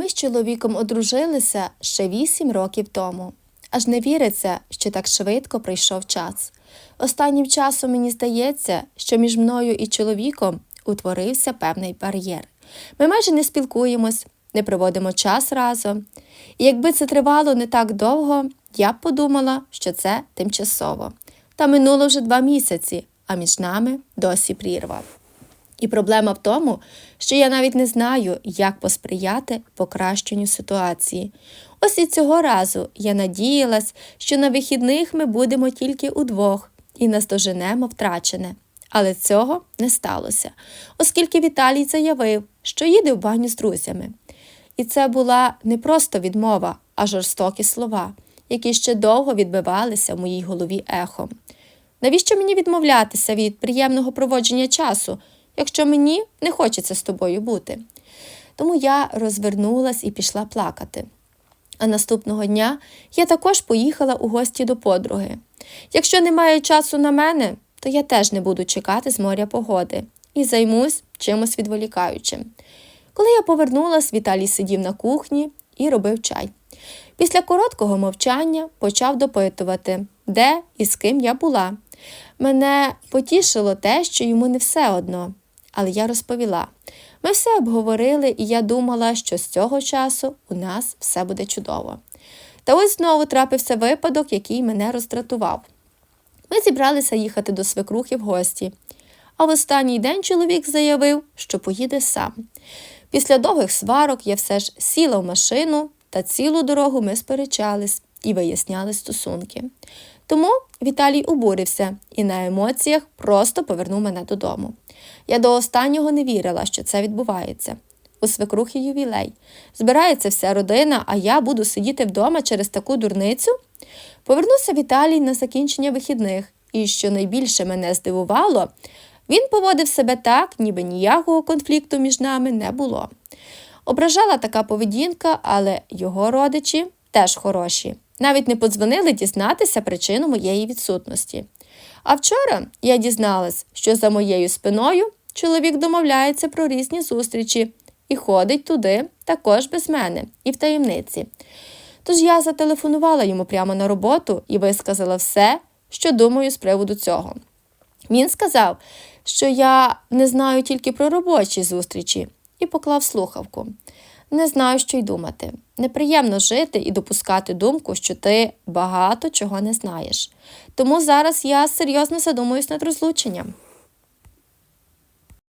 Ми з чоловіком одружилися ще вісім років тому. Аж не віриться, що так швидко пройшов час. Останнім часом мені здається, що між мною і чоловіком утворився певний бар'єр. Ми майже не спілкуємось, не проводимо час разом. І якби це тривало не так довго, я б подумала, що це тимчасово. Та минуло вже два місяці, а між нами досі прірва. І проблема в тому, що я навіть не знаю, як посприяти покращенню ситуації. Ось і цього разу я надіялась, що на вихідних ми будемо тільки удвох і наздоженемо втрачене. Але цього не сталося, оскільки Віталій заявив, що їде в баню з друзями. І це була не просто відмова, а жорстокі слова, які ще довго відбивалися в моїй голові ехом. Навіщо мені відмовлятися від приємного проводження часу, якщо мені не хочеться з тобою бути? Тому я розвернулась і пішла плакати. А наступного дня я також поїхала у гості до подруги. Якщо немає часу на мене, то я теж не буду чекати з моря погоди і займусь чимось відволікаючим. Коли я повернулась, Віталій сидів на кухні і робив чай. Після короткого мовчання почав допитувати, де і з ким я була. Мене потішило те, що йому не все одно, але я розповіла. Ми все обговорили, і я думала, що з цього часу у нас все буде чудово. Та ось знову трапився випадок, який мене роздратував. Ми зібралися їхати до свекрухи в гості, а в останній день чоловік заявив, що поїде сам. Після довгих сварок я все ж сіла в машину, та цілу дорогу ми сперечались і виясняли стосунки. Тому Віталій обурився і на емоціях просто повернув мене додому. Я до останнього не вірила, що це відбувається. У свекрухи ювілей. Збирається вся родина, а я буду сидіти вдома через таку дурницю. Повернувся Віталій на закінчення вихідних, і що найбільше мене здивувало, він поводив себе так, ніби ніякого конфлікту між нами не було. Ображала така поведінка, але його родичі теж хороші. Навіть не подзвонили дізнатися причину моєї відсутності. А вчора я дізналась, що за моєю спиною чоловік домовляється про різні зустрічі і ходить туди також без мене і в таємниці. Тож я зателефонувала йому прямо на роботу і висказала все, що думаю з приводу цього. Він сказав, що я не знаю тільки про робочі зустрічі, і поклав слухавку. Не знаю, що й думати. Неприємно жити і допускати думку, що ти багато чого не знаєш. Тому зараз я серйозно задумуюсь над розлученням.